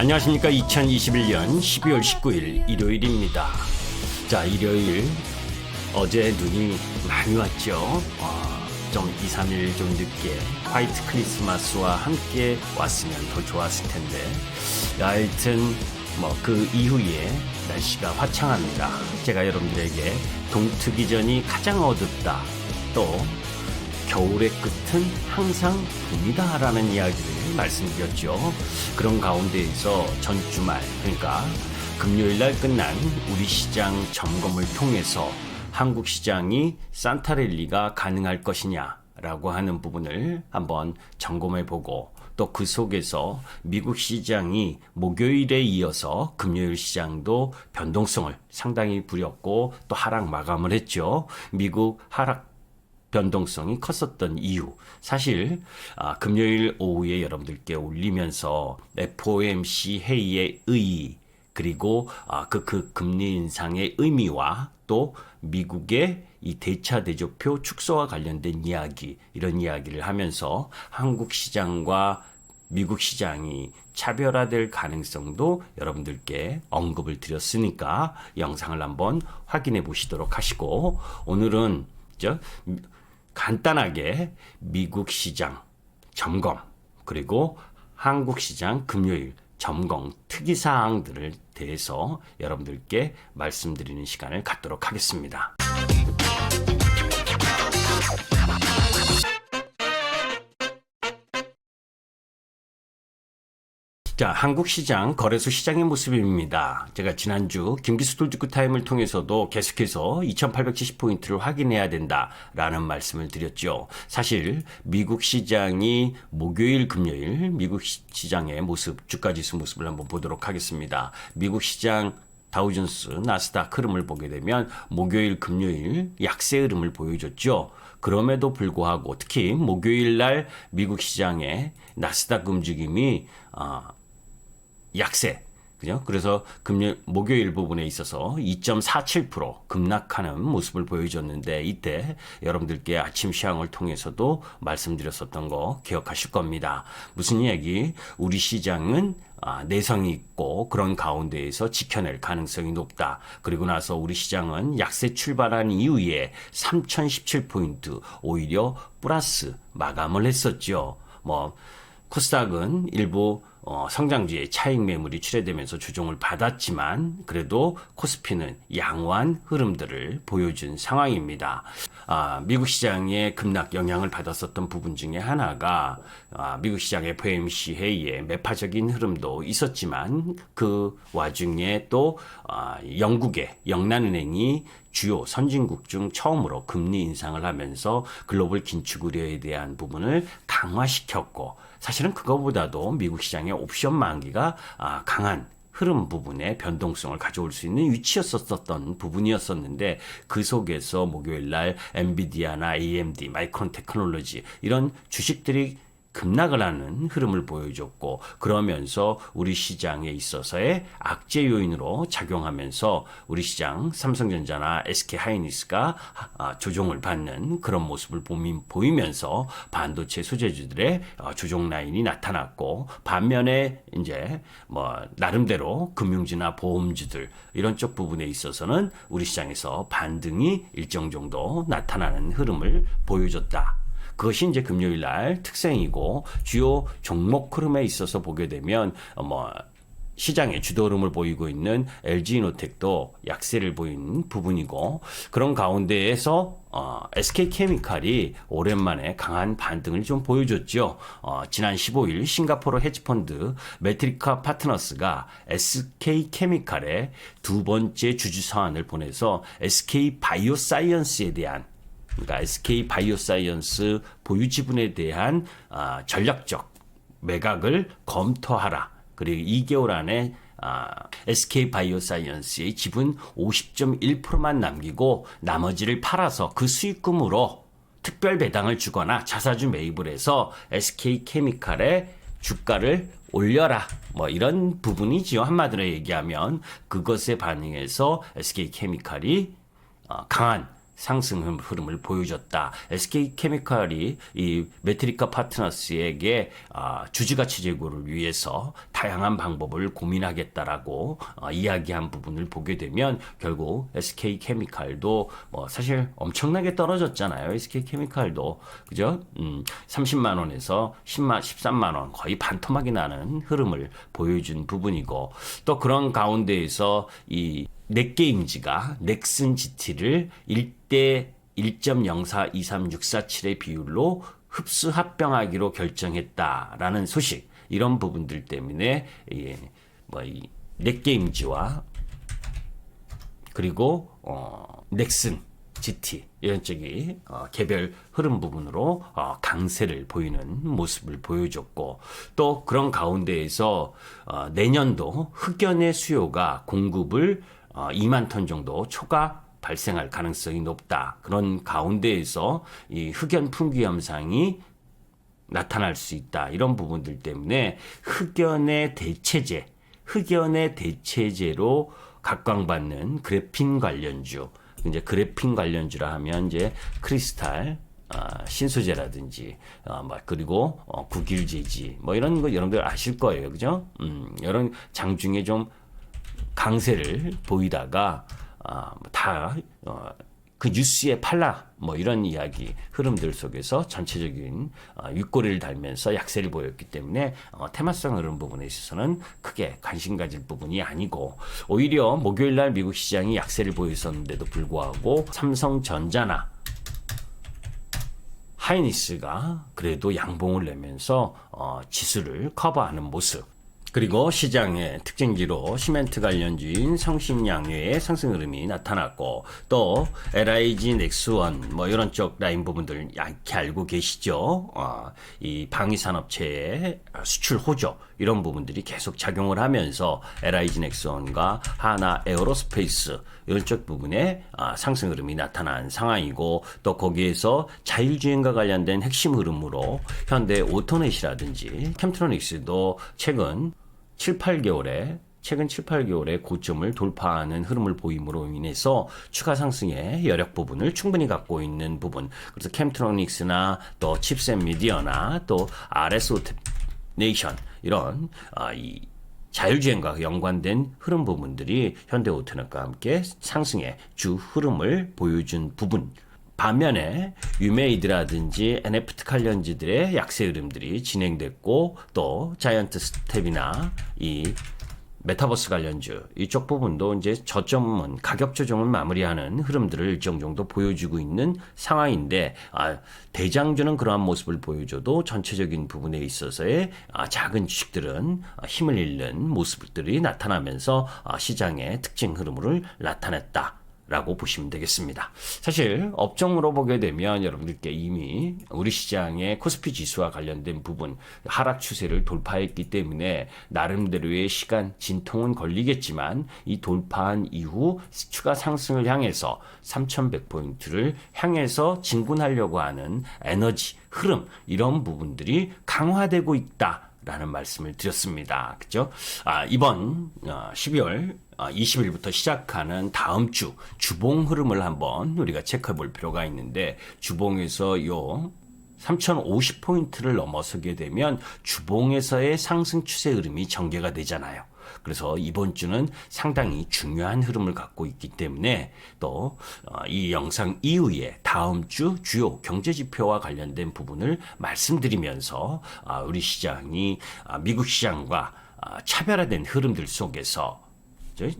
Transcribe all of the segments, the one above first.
안녕하십니까. 2021년 12월 19일 일요일입니다. 자, 일요일 어제 눈이 많이 왔죠. 어, 좀 2, 3일 좀 늦게 화이트 크리스마스와 함께 왔으면 더 좋았을 텐데. 하여튼 뭐 그 이후에 날씨가 화창합니다. 제가 여러분들에게 동트기 전이 가장 어둡다. 또 겨울의 끝은 항상 봄이다라는 이야기를 말씀드렸죠. 그런 가운데에서 전 주말, 그러니까 금요일 날 끝난 우리 시장 점검을 통해서 한국 시장이 산타랠리가 가능할 것이냐라고 하는 부분을 한번 점검해 보고 또 그 속에서 미국 시장이 목요일에 이어서 금요일 시장도 변동성을 상당히 부렸고 또 하락 마감을 했죠. 미국 하락 변동성이 컸었던 이유. 사실 아, 금요일 오후에 여러분들께 올리면서 FOMC 회의의 의의 그리고 아, 그, 그 금리 인상의 의미와 또 미국의 이 대차 대조표 축소와 관련된 이야기 이런 이야기를 하면서 한국 시장과 미국 시장이 차별화될 가능성도 여러분들께 언급을 드렸으니까 영상을 한번 확인해 보시도록 하시고 오늘은 저 간단하게 미국 시장 점검 그리고 한국 시장 금요일 점검 특이 사항들을 대해서 여러분들께 말씀드리는 시간을 갖도록 하겠습니다. 자, 한국 시장 거래소 시장의 모습입니다. 제가 지난주 김기수 톨드크 타임을 통해서도 계속해서 2870포인트를 확인해야 된다라는 말씀을 드렸죠. 사실 미국 시장이 목요일 금요일 미국 시- 시장의 모습 주가 지수 모습을 한번 보도록 하겠습니다. 미국 시장 다우존스, 나스닥 흐름을 보게 되면 목요일, 금요일 약세 흐름을 보여줬죠. 그럼에도 불구하고 특히 목요일 날 미국 시장의 나스닥 움직임이 아, 약세. 그죠? 그래서 금요일, 목요일 부분에 있어서 2.47% 급락하는 모습을 보여줬는데 이때 여러분들께 아침 시황을 통해서도 말씀드렸었던 거 기억하실 겁니다. 무슨 이야기? 우리 시장은 아, 내성이 있고 그런 가운데에서 지켜낼 가능성이 높다. 그리고 나서 우리 시장은 약세 출발한 이후에 3017포인트 오히려 플러스 마감을 했었죠. 뭐 코스닥은 일부 어, 성장주의 차익 매물이 출회되면서 조정을 받았지만 그래도 코스피는 양호한 흐름들을 보여준 상황입니다. 아, 미국 시장의 급락 영향을 받았었던 부분 중에 하나가 아, 미국 시장 FOMC 회의에 매파적인 흐름도 있었지만 그 와중에 또 아, 영국의 영란은행이 주요 선진국 중 처음으로 금리 인상을 하면서 글로벌 긴축 우려에 대한 부분을 강화시켰고 사실은 그거보다도 미국 시장의 옵션 만기가 아, 강한 흐름 부분에 변동성을 가져올 수 있는 위치였었던 부분이었었는데 그 속에서 목요일 날 엔비디아나 AMD, 마이크론 테크놀로지 이런 주식들이 급락을 하는 흐름을 보여줬고 그러면서 우리 시장에 있어서의 악재 요인으로 작용하면서 우리 시장 삼성전자나 SK 하이닉스가 아, 조정을 받는 그런 모습을 보이면서 반도체 소재주들의 어, 조정 라인이 나타났고 반면에 이제 뭐 나름대로 금융주나 보험주들 이런 쪽 부분에 있어서는 우리 시장에서 반등이 일정 정도 나타나는 흐름을 보여줬다. 그것이 이제 금요일 날 특성이고 주요 종목 흐름에 있어서 보게 되면 어, 뭐 시장의 주도 흐름을 보이고 있는 LG노텍도 약세를 보이는 부분이고 그런 가운데에서 어, SK케미칼이 오랜만에 강한 반등을 좀 보여줬죠. 어, 지난 15일 싱가포르 헤지펀드 메트리카 파트너스가 SK케미칼에 두 번째 주주 사안을 보내서 SK 바이오사이언스에 대한 그러니까 SK 바이오사이언스 보유 지분에 대한 아, 전략적 매각을 검토하라. 그리고 2개월 안에 아, SK 바이오사이언스의 지분 50.1%만 남기고 나머지를 팔아서 그 수익금으로 특별 배당을 주거나 자사주 매입을 해서 SK 케미칼의 주가를 올려라. 뭐 이런 부분이지요. 한마디로 얘기하면 그것에 반응해서 SK 케미칼이 어, 강한 상승 흐름- 흐름을 보여줬다. SK 케미칼이 이 메트리카 파트너스에게 아, 주주가치 제고를 위해서 다양한 방법을 고민하겠다라고 어, 이야기한 부분을 보게 되면 결국 SK 케미칼도 뭐 사실 엄청나게 떨어졌잖아요. SK 케미칼도 그죠? 음, 30만 원에서 10만 13만 원 거의 반토막이 나는 흐름을 보여준 부분이고 또 그런 가운데에서 이 넷게임즈가 넥슨 GT를 1대 1.042367의 비율로 흡수 합병하기로 결정했다라는 소식. 이런 부분들 때문에 예, 뭐이 넷게임즈와 그리고 어, 넥슨 GT 이런 쪽이 어, 개별 흐름 부분으로 어, 강세를 보이는 모습을 보여줬고 또 그런 가운데에서 어, 내년도 흑연의 수요가 공급을 어, 2만 톤 정도 초과 발생할 가능성이 높다. 그런 가운데에서 이 흑연 풍기 현상이 나타날 수 있다. 이런 부분들 때문에 흑연의 대체제, 흑연의 대체제로 각광받는 그래핀 관련주, 이제 그래핀 관련주라 하면 이제 크리스탈, 아, 신소재라든지, 아, 뭐, 그리고, 어, 국일제지, 뭐 이런 거 여러분들 아실 거예요. 그죠? 음, 이런 장중에 좀 강세를 보이다가, 아, 다, 어, 그 뉴스에 팔라 뭐 이런 이야기 흐름들 속에서 전체적인 어, 윗꼬리를 달면서 약세를 보였기 때문에 어, 테마성 흐름 부분에 있어서는 크게 관심 가질 부분이 아니고 오히려 목요일 날 미국 시장이 약세를 보였었는데도 불구하고 삼성전자나 하이니스가 그래도 양봉을 내면서 어, 지수를 커버하는 모습. 그리고 시장의 특징지로 시멘트 관련주인 성신양회의 상승 흐름이 나타났고 또 LIG 넥스원 뭐 이런 쪽 라인 부분들 약히 알고 계시죠? 어, 이 방위산업체의 수출 호조 이런 부분들이 계속 작용을 하면서 LIG 넥스원과 하나 에어로스페이스 이런 쪽 부분에 아, 상승 흐름이 나타난 상황이고 또 거기에서 자율주행과 관련된 핵심 흐름으로 현대 오토넷이라든지 캠트로닉스도 최근 7, 8개월에 최근 7, 8개월의 고점을 돌파하는 흐름을 보임으로 인해서 추가 상승의 여력 부분을 충분히 갖고 있는 부분. 그래서 캠트로닉스나 또 칩셋 미디어나 또 RS 오토네이션 이런 아, 이 자율주행과 연관된 흐름 부분들이 현대오토넷과 함께 상승의 주 흐름을 보여준 부분. 반면에 유메이드라든지 NFT 관련지들의 약세 흐름들이 진행됐고 또 자이언트 스텝이나 이 메타버스 관련주 이쪽 부분도 이제 저점은 가격 조정을 마무리하는 흐름들을 일정 정도 보여주고 있는 상황인데 아, 대장주는 그러한 모습을 보여줘도 전체적인 부분에 있어서의 아, 작은 주식들은 아, 힘을 잃는 모습들이 나타나면서 아, 시장의 특징 흐름을 나타냈다. 라고 보시면 되겠습니다. 사실 업종으로 보게 되면 여러분들께 이미 우리 시장의 코스피 지수와 관련된 부분 하락 추세를 돌파했기 때문에 나름대로의 시간 진통은 걸리겠지만 이 돌파한 이후 추가 상승을 향해서 3,100포인트를 향해서 진군하려고 하는 에너지 흐름 이런 부분들이 강화되고 있다. 라는 말씀을 드렸습니다. 그죠? 아, 이번 어, 12월 20일부터 시작하는 다음 주 주봉 흐름을 한번 우리가 체크해 볼 필요가 있는데 주봉에서 요 3050포인트를 넘어서게 되면 주봉에서의 상승 추세 흐름이 전개가 되잖아요. 그래서 이번 주는 상당히 중요한 흐름을 갖고 있기 때문에 또 이 영상 이후에 다음 주 주요 경제 지표와 관련된 부분을 말씀드리면서 아, 우리 시장이 아, 미국 시장과 아, 차별화된 흐름들 속에서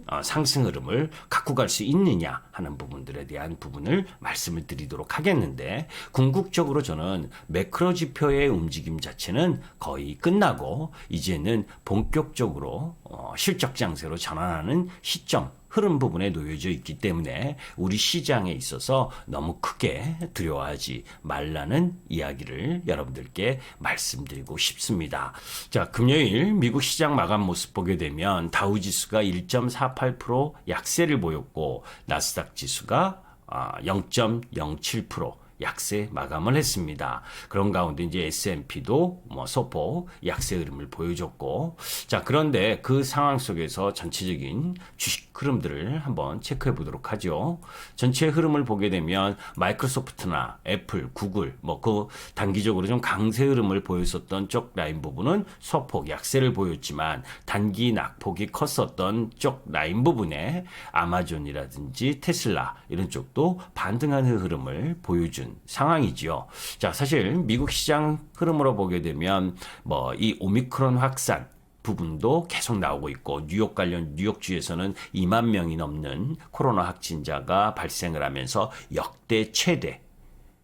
어, 상승 흐름을 갖고 갈 수 있느냐 하는 부분들에 대한 부분을 말씀을 드리도록 하겠는데 궁극적으로 저는 매크로 지표의 움직임 자체는 거의 끝나고 이제는 본격적으로 어, 실적 장세로 전환하는 시점 흐름 부분에 놓여져 있기 때문에 우리 시장에 있어서 너무 크게 두려워하지 말라는 이야기를 여러분들께 말씀드리고 싶습니다. 자, 금요일 미국 시장 마감 모습 보게 되면 다우 지수가 1.48% 약세를 보였고 나스닥 지수가 0.07% 약세 마감을 했습니다. 그런 가운데 이제 S&P도 뭐 소폭 약세 흐름을 보여줬고 자 그런데 그 상황 속에서 전체적인 주식 흐름들을 한번 체크해 보도록 하죠. 전체 흐름을 보게 되면 마이크로소프트나 애플, 구글 뭐 그 단기적으로 좀 강세 흐름을 보였었던 쪽 라인 부분은 소폭 약세를 보였지만 단기 낙폭이 컸었던 쪽 라인 부분에 아마존이라든지 테슬라 이런 쪽도 반등하는 흐름을 보여준 상황이지요. 자, 사실 미국 시장 흐름으로 보게 되면 뭐 이 오미크론 확산 부분도 계속 나오고 있고 뉴욕 관련 뉴욕주에서는 2만 명이 넘는 코로나 확진자가 발생을 하면서 역대 최대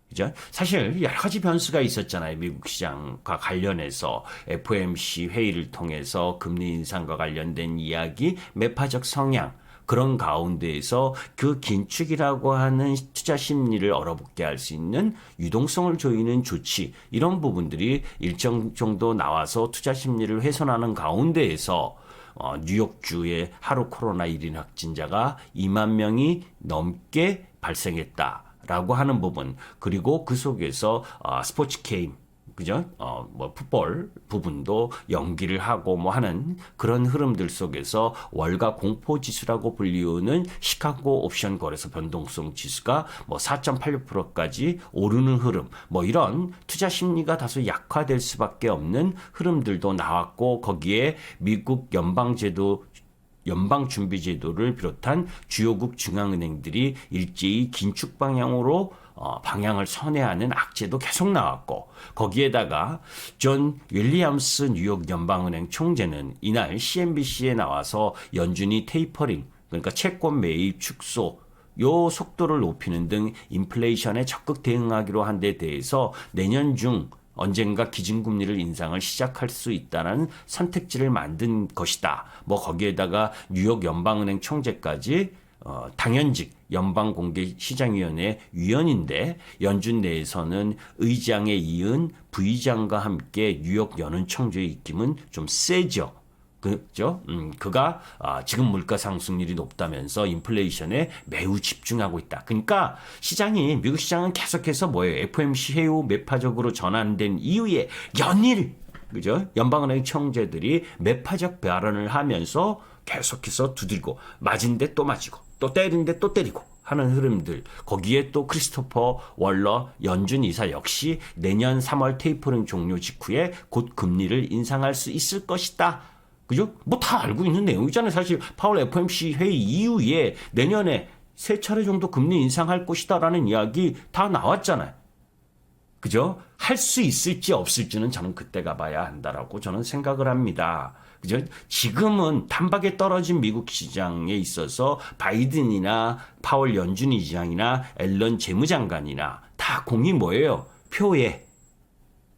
그죠? 사실 여러 가지 변수가 있었잖아요. 미국 시장과 관련해서 FOMC 회의를 통해서 금리 인상과 관련된 이야기, 매파적 성향 그런 가운데에서 그 긴축이라고 하는 투자 심리를 얼어붙게 할 수 있는 유동성을 조이는 조치 이런 부분들이 일정 정도 나와서 투자 심리를 훼손하는 가운데에서 어, 뉴욕주의 하루 코로나 1인 확진자가 2만 명이 넘게 발생했다 라고 하는 부분 그리고 그 속에서 어, 스포츠 게임 그죠? 어, 뭐, 풋볼 부분도 연기를 하고 뭐 하는 그런 흐름들 속에서 월가 공포 지수라고 불리우는 시카고 옵션 거래소 변동성 지수가 뭐 4.86%까지 오르는 흐름, 뭐 이런 투자 심리가 다소 약화될 수밖에 없는 흐름들도 나왔고 거기에 미국 연방 제도 연방준비제도를 비롯한 주요국 중앙은행들이 일제히 긴축 방향으로 어, 방향을 선회하는 악재도 계속 나왔고 거기에다가 존 윌리엄스 뉴욕 연방은행 총재는 이날 CNBC에 나와서 연준이 테이퍼링 그러니까 채권 매입 축소 요 속도를 높이는 등 인플레이션에 적극 대응하기로 한 데 대해서 내년 중 언젠가 기준금리를 인상을 시작할 수 있다는 선택지를 만든 것이다. 뭐 거기에다가 뉴욕 연방은행 총재까지 어, 당연직 연방공개시장위원회 위원인데 연준 내에서는 의장에 이은 부의장과 함께 뉴욕 연은 총재의 입김은 좀 세죠. 그죠? 음, 그가 아, 지금 물가 상승률이 높다면서 인플레이션에 매우 집중하고 있다. 그러니까 시장이 미국 시장은 계속해서 뭐예요? FOMC 회의 후 매파적으로 전환된 이후에 연일 그죠? 연방은행 총재들이 매파적 발언을 하면서 계속해서 두들고 맞은데 또 맞이고 또 때리는데 또 때리고 하는 흐름들 거기에 또 크리스토퍼 월러 연준 이사 역시 내년 3월 테이퍼링 종료 직후에 곧 금리를 인상할 수 있을 것이다. 그죠? 뭐 다 알고 있는 내용이잖아요. 사실 파월 FOMC 회의 이후에 내년에 세 차례 정도 금리 인상할 것이다라는 이야기 다 나왔잖아요. 그죠? 할 수 있을지 없을지는 저는 그때 가봐야 한다라고 저는 생각을 합니다. 그죠? 지금은 단박에 떨어진 미국 시장에 있어서 바이든이나 파월 연준 의장이나 앨런 재무장관이나 다 공이 뭐예요? 표에,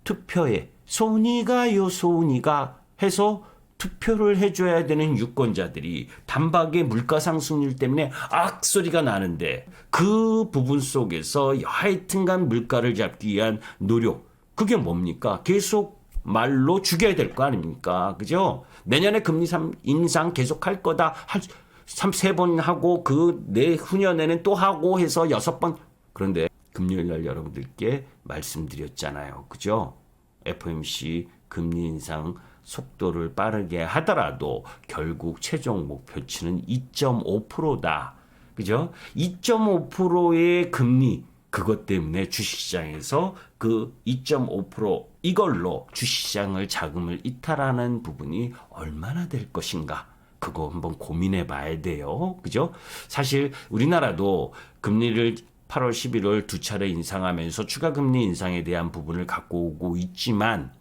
투표에, 소니가요, 소니가 해서 투표를 해줘야 되는 유권자들이 단박에 물가 상승률 때문에 악 소리가 나는데 그 부분 속에서 하여튼간 물가를 잡기 위한 노력 그게 뭡니까? 계속 말로 죽여야 될 거 아닙니까? 그죠? 내년에 금리 인상 계속 할 거다. 할, 3, 세번 하고 그 내 후년에는 또 하고 해서 여섯 번. 그런데 금요일 날 여러분들께 말씀드렸잖아요. 그죠? FOMC 금리 인상 속도를 빠르게 하더라도 결국 최종 목표치는 2.5%다. 그죠? 2.5%의 금리 그것 때문에 주식시장에서 그 2.5% 이걸로 주식시장을 자금을 이탈하는 부분이 얼마나 될 것인가? 그거 한번 고민해 봐야 돼요. 그죠? 사실 우리나라도 금리를 8월 11월 두 차례 인상하면서 추가 금리 인상에 대한 부분을 갖고 오고 있지만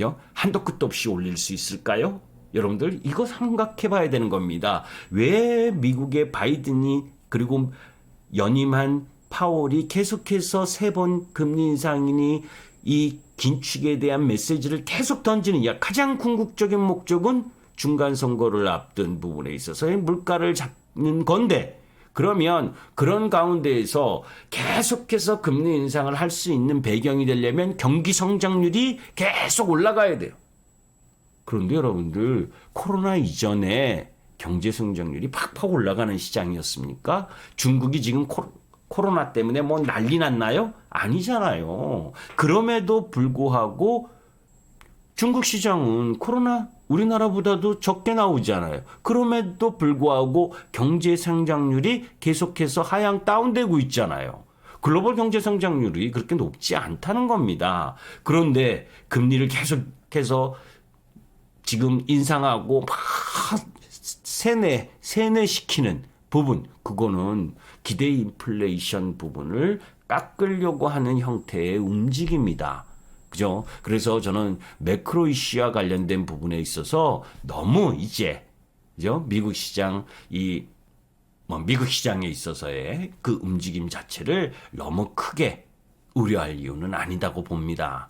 요? 한도 끝도 없이 올릴 수 있을까요? 여러분들 이거 생각해 봐야 되는 겁니다. 왜 미국의 바이든이 그리고 연임한 파월이 계속해서 세 번 금리 인상이니 이 긴축에 대한 메시지를 계속 던지느냐 가장 궁극적인 목적은 중간 선거를 앞둔 부분에 있어서의 물가를 잡는 건데 그러면 그런 가운데에서 계속해서 금리 인상을 할 수 있는 배경이 되려면 경기 성장률이 계속 올라가야 돼요. 그런데 여러분들 코로나 이전에 경제 성장률이 팍팍 올라가는 시장이었습니까? 중국이 지금 코, 코로나 때문에 뭐 난리 났나요? 아니잖아요. 그럼에도 불구하고 중국 시장은 코로나 우리나라보다도 적게 나오잖아요. 그럼에도 불구하고 경제 성장률이 계속해서 하향 다운되고 있잖아요. 글로벌 경제 성장률이 그렇게 높지 않다는 겁니다. 그런데 금리를 계속해서 지금 인상하고 막 세뇌, 세뇌시키는 부분, 그거는 기대 인플레이션 부분을 깎으려고 하는 형태의 움직임이다. 그죠? 그래서 저는 매크로 이슈와 관련된 부분에 있어서 너무 이제, 그죠? 미국 시장, 이, 뭐, 미국 시장에 있어서의 그 움직임 자체를 너무 크게 우려할 이유는 아니다고 봅니다.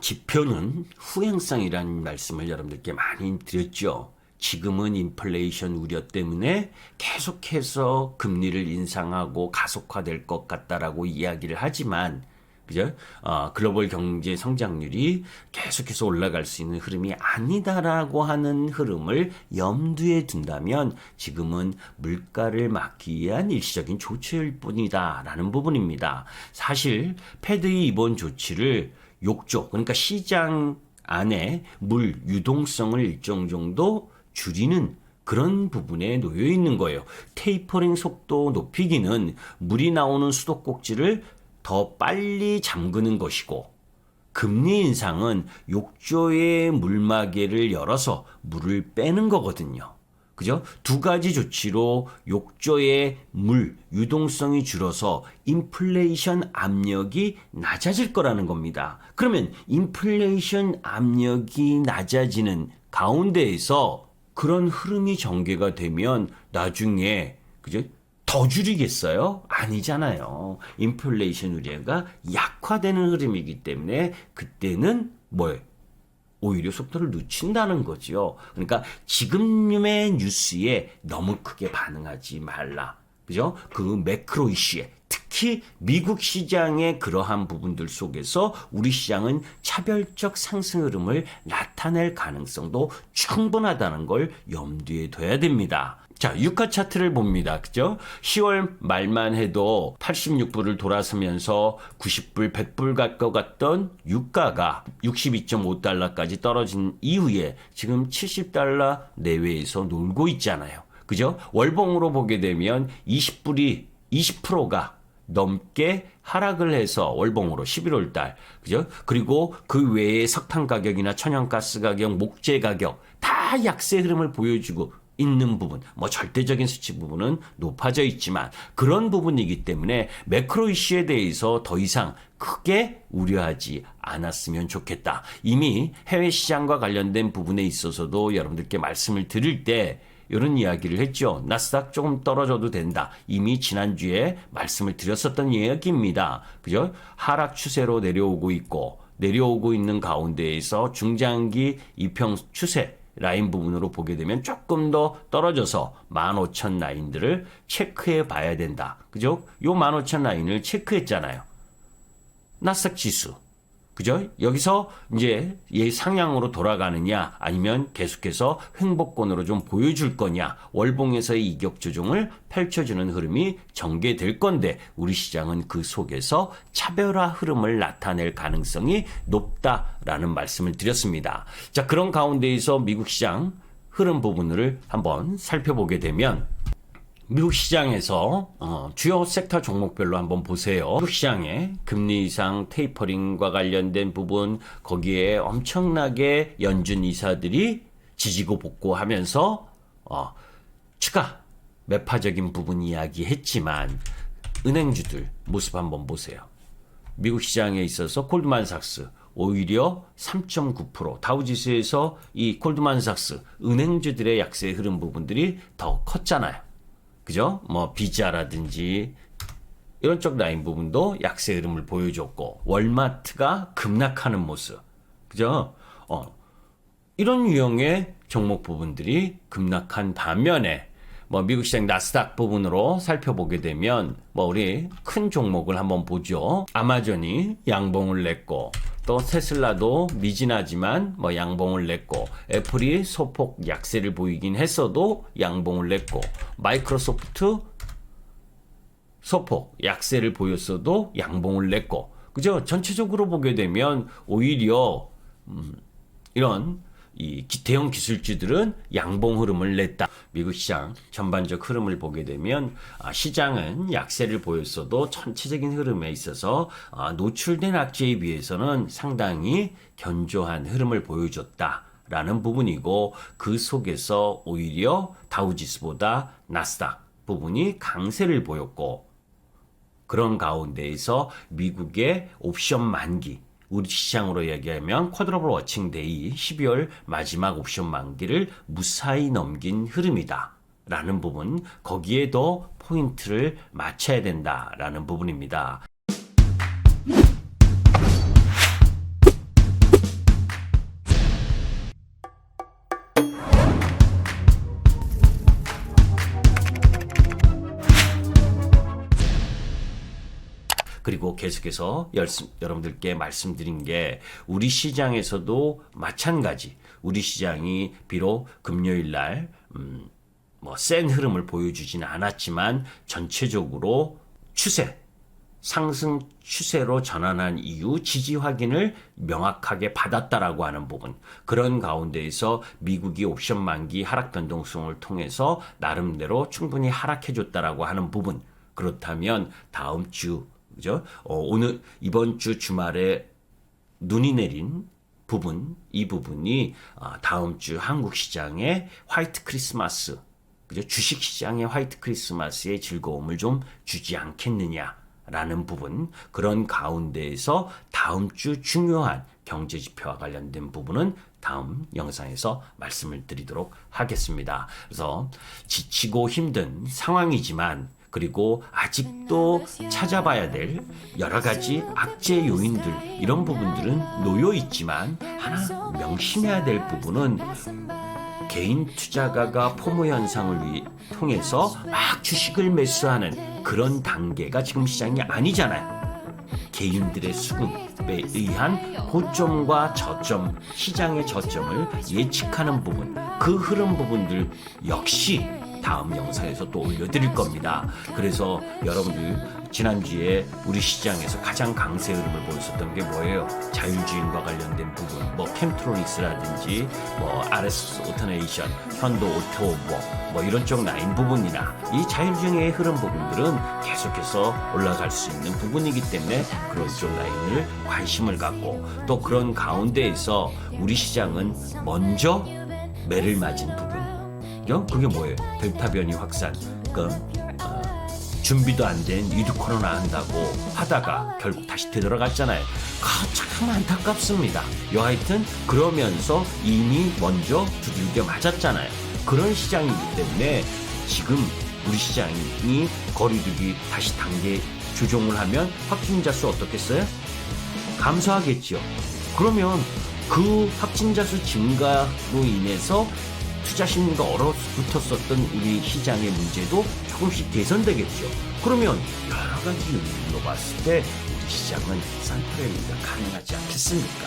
지표는 후행성이라는 말씀을 여러분들께 많이 드렸죠. 지금은 인플레이션 우려 때문에 계속해서 금리를 인상하고 가속화될 것 같다라고 이야기를 하지만 그죠? 어, 글로벌 경제 성장률이 계속해서 올라갈 수 있는 흐름이 아니다라고 하는 흐름을 염두에 둔다면 지금은 물가를 막기 위한 일시적인 조치일 뿐이다라는 부분입니다. 사실 패드의 이번 조치를 욕조, 그러니까 시장 안에 물 유동성을 일정 정도 줄이는 그런 부분에 놓여 있는 거예요. 테이퍼링 속도 높이기는 물이 나오는 수도꼭지를 더 빨리 잠그는 것이고 금리 인상은 욕조의 물마개를 열어서 물을 빼는 거거든요. 그죠? 두 가지 조치로 욕조의 물 유동성이 줄어서 인플레이션 압력이 낮아질 거라는 겁니다. 그러면 인플레이션 압력이 낮아지는 가운데에서 그런 흐름이 전개가 되면 나중에 그죠? 더 줄이겠어요? 아니잖아요. 인플레이션 우려가 약화되는 흐름이기 때문에 그때는 뭐예요? 오히려 속도를 늦춘다는 거죠. 그러니까 지금의 뉴스에 너무 크게 반응하지 말라. 그죠? 그 매크로 이슈에 특히 미국 시장의 그러한 부분들 속에서 우리 시장은 차별적 상승 흐름을 나타 낼 가능성도 충분하다는 걸 염두에 둬야 됩니다. 자, 유가 차트를 봅니다. 그죠? 10월 말만 해도 86불을 돌아서면서 90불, 100불 갈것 같던 유가가 62.5달러까지 떨어진 이후에 지금 70달러 내외에서 놀고 있잖아요. 그죠? 월봉으로 보게 되면 20불이 20%가 넘게 하락을 해서 월봉으로 11월 달. 그죠? 그리고 그 외에 석탄 가격이나 천연가스 가격, 목재 가격 다 약세 흐름을 보여주고 있는 부분, 뭐 절대적인 수치 부분은 높아져 있지만 그런 부분이기 때문에 매크로 이슈에 대해서 더 이상 크게 우려하지 않았으면 좋겠다. 이미 해외 시장과 관련된 부분에 있어서도 여러분들께 말씀을 드릴 때 이런 이야기를 했죠. 나스닥 조금 떨어져도 된다. 이미 지난주에 말씀을 드렸었던 이야기입니다. 그죠? 하락 추세로 내려오고 있고 내려오고 있는 가운데에서 중장기 이평 추세 라인 부분으로 보게 되면 조금 더 떨어져서 15,000 라인들을 체크해 봐야 된다. 그죠? 요 15,000 라인을 체크했잖아요. 나스닥 지수. 그죠? 여기서 이제 얘 상향으로 돌아가느냐 아니면 계속해서 횡복권으로 좀 보여줄 거냐 월봉에서의 이격 조정을 펼쳐주는 흐름이 전개될 건데 우리 시장은 그 속에서 차별화 흐름을 나타낼 가능성이 높다라는 말씀을 드렸습니다. 자 그런 가운데에서 미국 시장 흐름 부분을 한번 살펴보게 되면 미국 시장에서 어, 주요 섹터 종목별로 한번 보세요. 미국 시장의 금리 이상 테이퍼링과 관련된 부분 거기에 엄청나게 연준 이사들이 지지고 복구하면서 어, 추가 매파적인 부분 이야기했지만 은행주들 모습 한번 보세요. 미국 시장에 있어서 콜드만삭스 오히려 3.9% 다우지수에서 이 콜드만삭스 은행주들의 약세 흐름 부분들이 더 컸잖아요. 그죠? 뭐 비자라든지 이런 쪽 라인 부분도 약세 흐름을 보여줬고 월마트가 급락하는 모습. 그죠? 어. 이런 유형의 종목 부분들이 급락한 반면에 뭐 미국 시장 나스닥 부분으로 살펴보게 되면 뭐 우리 큰 종목을 한번 보죠. 아마존이 양봉을 냈고 또 테슬라도 미진하지만 뭐 양봉을 냈고 애플이 소폭 약세를 보이긴 했어도 양봉을 냈고 마이크로소프트 소폭 약세를 보였어도 양봉을 냈고 그죠? 전체적으로 보게 되면 오히려 음, 이런 이 대형 기술주들은 양봉 흐름을 냈다. 미국 시장 전반적 흐름을 보게 되면 아, 시장은 약세를 보였어도 전체적인 흐름에 있어서 아, 노출된 악재에 비해서는 상당히 견조한 흐름을 보여줬다. 라는 부분이고 그 속에서 오히려 다우지수보다 나스닥 부분이 강세를 보였고 그런 가운데에서 미국의 옵션 만기 우리 시장으로 얘기하면 쿼드러블 워칭 데이 12월 마지막 옵션 만기를 무사히 넘긴 흐름이다. 라는 부분, 거기에도 포인트를 맞춰야 된다라는 부분입니다. 그리고 계속해서 여러분들께 말씀드린 게 우리 시장에서도 마찬가지. 우리 시장이 비록 금요일 날 음, 뭐센 흐름을 보여주지는 않았지만 전체적으로 추세 상승 추세로 전환한 이후 지지 확인을 명확하게 받았다라고 하는 부분. 그런 가운데에서 미국이 옵션 만기 하락 변동성을 통해서 나름대로 충분히 하락해 줬다라고 하는 부분. 그렇다면 다음 주 그죠? 어, 오늘 이번 주 주말에 눈이 내린 부분, 이 부분이 아, 다음 주 한국 시장의 화이트 크리스마스, 그죠? 주식 시장의 화이트 크리스마스의 즐거움을 좀 주지 않겠느냐 라는 부분, 그런 가운데에서 다음 주 중요한 경제 지표와 관련된 부분은 다음 영상에서 말씀을 드리도록 하겠습니다. 그래서 지치고 힘든 상황이지만 그리고 아직도 찾아봐야 될 여러 가지 악재 요인들 이런 부분들은 놓여 있지만 하나 명심해야 될 부분은 개인 투자가가 포모 현상을 위- 통해서 막 주식을 매수하는 그런 단계가 지금 시장이 아니잖아요. 개인들의 수급에 의한 고점과 저점, 시장의 저점을 예측하는 부분, 그 흐름 부분들 역시 다음 영상에서 또 올려드릴 겁니다. 그래서 여러분들 지난주에 우리 시장에서 가장 강세 흐름을 보였었던 게 뭐예요? 자율주행과 관련된 부분, 뭐 캠트로닉스라든지 뭐 RS 오토네이션, 현도 오토뭐 뭐 이런 쪽 라인 부분이나 이 자율주행의 흐름 부분들은 계속해서 올라갈 수 있는 부분이기 때문에 그런 쪽 라인을 관심을 갖고 또 그런 가운데에서 우리 시장은 먼저 매를 맞은 부분 요? 그게 뭐예요? 델타 변이 확산. 그러니까 어, 준비도 안 된 위드 코로나 한다고 하다가 결국 다시 되돌아갔잖아요. 아, 참 안타깝습니다. 여하튼 그러면서 이미 먼저 두들겨 맞았잖아요. 그런 시장이기 때문에 지금 우리 시장이 거리두기 다시 단계 조정을 하면 확진자 수 어떻겠어요? 감소하겠죠. 그러면 그 확진자 수 증가로 인해서 투자 심리가 얼어붙었었던 우리 시장의 문제도 조금씩 개선되겠죠. 그러면 여러 가지 요인으로 봤을 때 우리 시장은 산타랠리가 가능하지 않겠습니까?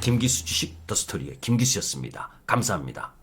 김기수 주식 더 스토리의 김기수였습니다. 감사합니다.